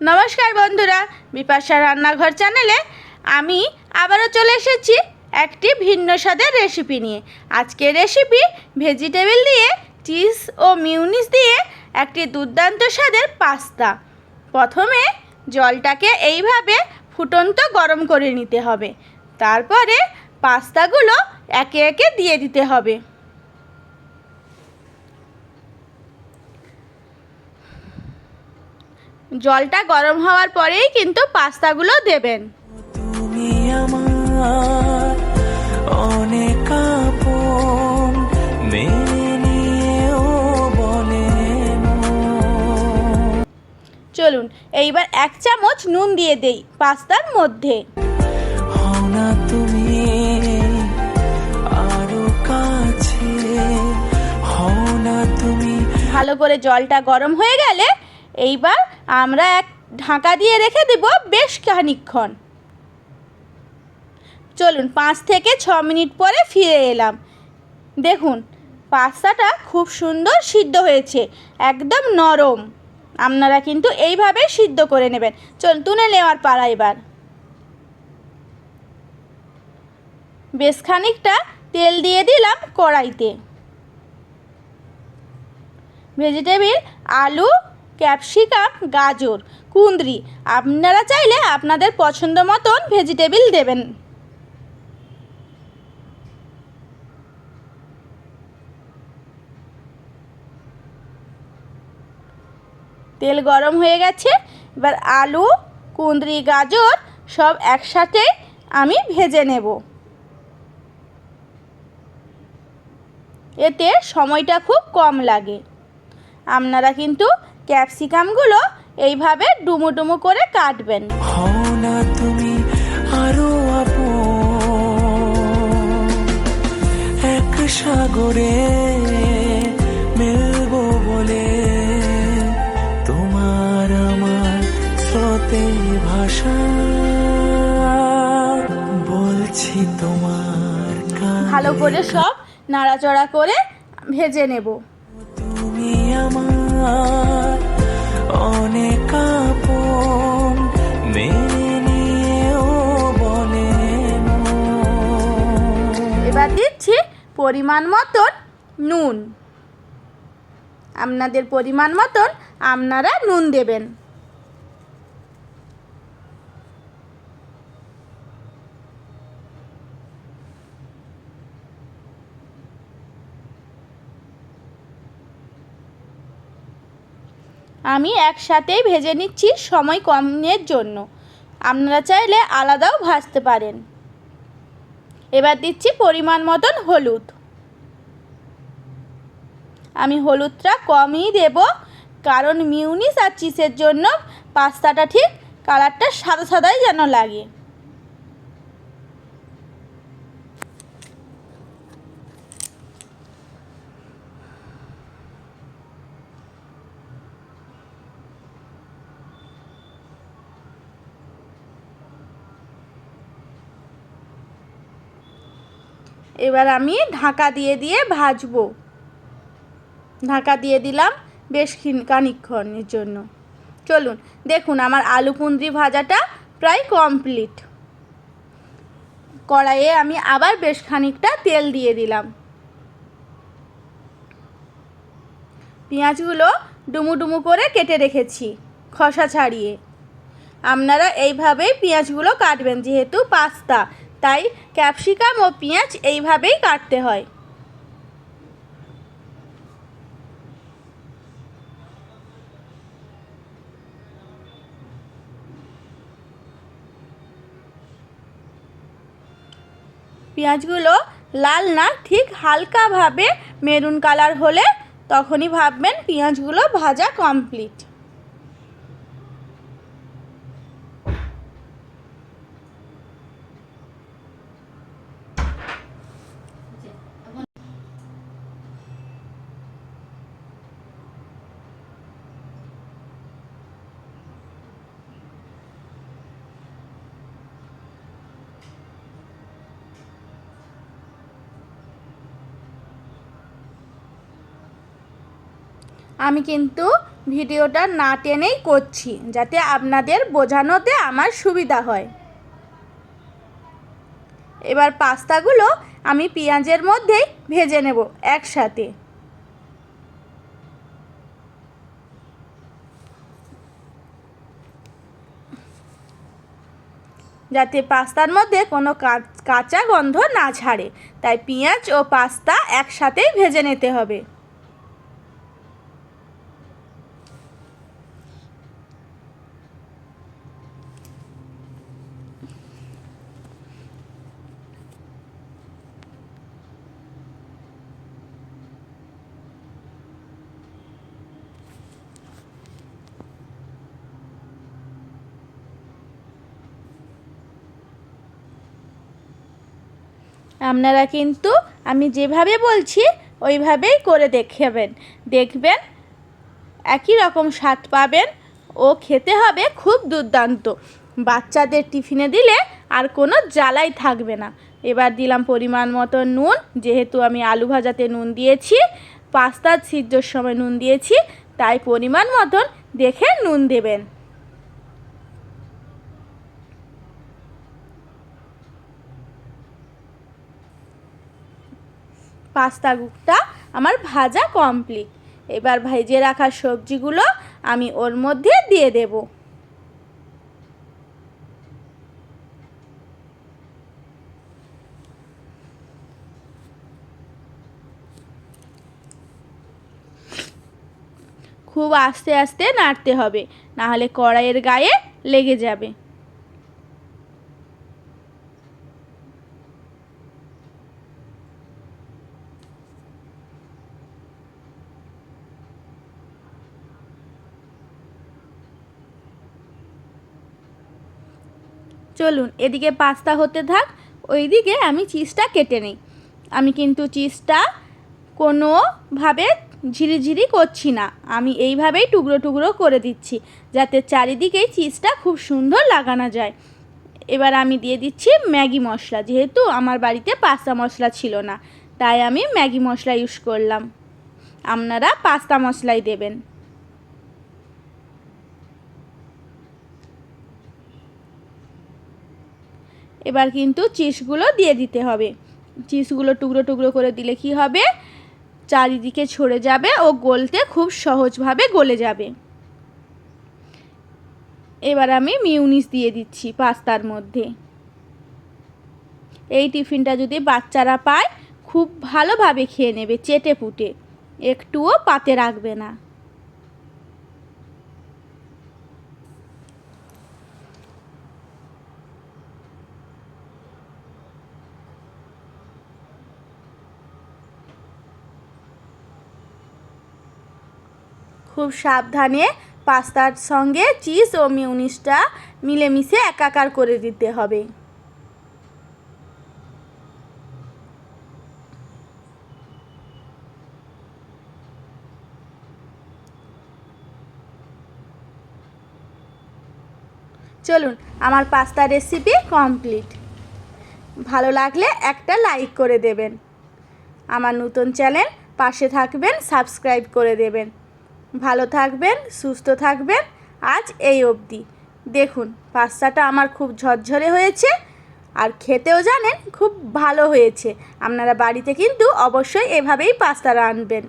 নমস্কার বন্ধুরা, বিপাশা রান্নাঘর চ্যানেলে আমি আবারও চলে এসেছি একটি ভিন্ন স্বাদের রেসিপি নিয়ে। আজকের রেসিপি ভেজিটেবল দিয়ে চিজ ও মিউনিস দিয়ে একটি দুর্দান্ত স্বাদের পাস্তা প্রথমে জলটাকে এইভাবে ফুটন্ত গরম করে নিতে হবে। তারপরে পাস্তাগুলো একে একে দিয়ে দিতে হবে। জলটা গরম হওয়ার পরেই কিন্তু পাস্তাগুলো দেবেন। তুমি আমার অনেক আপন চলুন এইবার এক চামচ নুন দিয়ে দেই পাস্তার মধ্যে। তুমি আরও কাছে। তুমি। ভালো করে জলটা গরম হয়ে গেলে এইবার আমরা এক ঢাকা দিয়ে রেখে দেব বেশ খানিকক্ষণ। চলুন, পাঁচ থেকে ছ মিনিট পরে ফিরে এলাম। দেখুন, পাস্তাটা খুব সুন্দর সিদ্ধ হয়েছে, একদম নরম। আপনারা কিন্তু এইভাবে সিদ্ধ করে নেবেন। চলুন, তুলে নেওয়ার পালা এবার। বেশ খানিকটা তেল দিয়ে দিলাম কড়াইতে। ভেজিটেবিল, আলু ক্যাপসিকাম, গাজর, কুঁদরি, আপনারা চাইলে আপনাদের পছন্দ মতন ভেজিটেবিল দেবেন। তেল গরম হয়ে গেছে, এবার আলু, কুঁদরি, গাজর সব একসাথে আমি ভেজে নেব। এতে সময়টা খুব কম লাগে। আপনারা কিন্তু ক্যাপসিকামগুলো এইভাবে ডুমো ডুমো করে কাটবেন। তুমি আরও এক সাগরে মিলবো বলে তোমার আমার স্রোতে ভাষা। বলছি তোমার ভালো করে সব নাড়াচড়া করে ভেজে নেব। তুমি আমার অনেক আপন। এবার দিচ্ছি পরিমাণ মতন নুন আপনাদের পরিমাণ মতন আপনারা নুন দেবেন আমি একসাথেই ভেজে নিচ্ছি সময় কমের জন্য। আপনারা চাইলে আলাদাও ভাজতে পারেন। এবার দিচ্ছি পরিমাণ মতন হলুদ। আমি হলুদটা কমই দেব, কারণ মিউনিস আর চিসের জন্য পাস্তাটা ঠিক কালারটা সাদা সাদাই যেন লাগে। এবার আমি ঢাকা দিয়ে দিয়ে ভাজবো। ঢাকা দিয়ে দিলাম বেশ খিন- খানিকক্ষণের জন্য। চলুন, দেখুন আমার আলু কুঁদরি ভাজাটা প্রায় কমপ্লিট। কড়াইয়ে আমি আবার বেশ খানিকটা তেল দিয়ে দিলাম। পেঁয়াজগুলো ডুমু ডুমু করে কেটে রেখেছি, খসা ছাড়িয়ে। আপনারা এইভাবেই পেঁয়াজগুলো কাটবেন, যেহেতু পাস্তা তাই ক্যাপসিকাম ও পেঁয়াজ এইভাবেই কাটতে হয়। পেঁয়াজগুলো লাল না, ঠিক হালকাভাবে মেরুন কালার হলে তখনই ভাববেন পেঁয়াজগুলো ভাজা কমপ্লিট। আমি কিন্তু ভিডিওটা না টেনেই করছি, যাতে আপনাদের বোঝানোতে আমার সুবিধা হয়। এবার পাস্তাগুলো আমি পেঁয়াজের মধ্যেই ভেজে নেব একসাথে। যাতে পাস্তার মধ্যে কোনো কাঁচা গন্ধ না ছাড়ে, তাই পেঁয়াজ ও পাস্তা একসাথেই ভেজে নিতে হবে। আপনারা কিন্তু আমি যেভাবে বলছি, ওইভাবেই করে দেখাবেন। দেখবেন একই রকম স্বাদ পাবেন ও খেতে হবে খুব দুর্দান্ত। বাচ্চাদের টিফিনে দিলে আর কোনো জ্বালাই থাকবে না। এবার দিলাম পরিমাণ মতো নুন, যেহেতু আমি আলু ভাজাতে নুন দিয়েছি, পাস্তার সিদ্ধর সময় নুন দিয়েছি, তাই পরিমাণ মতন দেখে নুন দেবেন। পাস্তাটা আমার ভাজা কমপ্লিট এবার ভেজে রাখা সবজিগুলো আমি ওর মধ্যে দিয়ে দেব। খুব আস্তে আস্তে নাড়তে হবে, নাহলে কড়াইয়ের গায়ে লেগে যাবে। চলুন, এদিকে পাস্তা হতে থাক, ওইদিকে আমি চিজটা কেটে নিই। আমি কিন্তু চিজটা কোনোভাবে ঝিরিঝিরি করছি না। আমি এইভাবেই টুকরো টুকরো করে দিচ্ছি, যাতে চারিদিকেই চিজটা খুব সুন্দর লাগানো যায়। এবার আমি দিয়ে দিচ্ছি ম্যাগি মশলা, যেহেতু আমার বাড়িতে পাস্তা মশলা ছিল না, তাই আমি ম্যাগি মশলা ইউজ করলাম। আপনারা পাস্তা মশলাই দেবেন। এবার কিন্তু চিজগুলো দিয়ে দিতে হবে। চিজগুলো টুকরো টুকরো করে দিলে কি হবে? চারিদিকে ছড়ে যাবে ও গলতে খুব সহজভাবে গলে যাবে। এবার আমি মিউনিস দিয়ে দিচ্ছি পাস্তার মধ্যে। এই টিফিনটা যদি বাচ্চারা পায়, খুব ভালোভাবে খেয়ে নেবে চেটে পুটে একটুও পাতে রাখবে না। খুব সাবধানে পাস্তার সঙ্গে চিজ ও মিউনিসটা মিলেমিশে একাকার করে দিতে হবে। চলুন, আমার পাস্তা রেসিপি কমপ্লিট ভালো লাগলে একটা লাইক করে দেবেন। আমার নতুন চ্যানেল পাশে থাকবেন সাবস্ক্রাইব করে দেবেন। ভালো থাকবেন, সুস্থ থাকবেন আজ এই অবধি। দেখুন, পাস্তাটা আমার খুব ঝরঝরে হয়েছে আর খেতেও জানেন, খুব ভালো হয়েছে। আপনারা বাড়িতে কিন্তু অবশ্যই এভাবেই পাস্তা রানবেন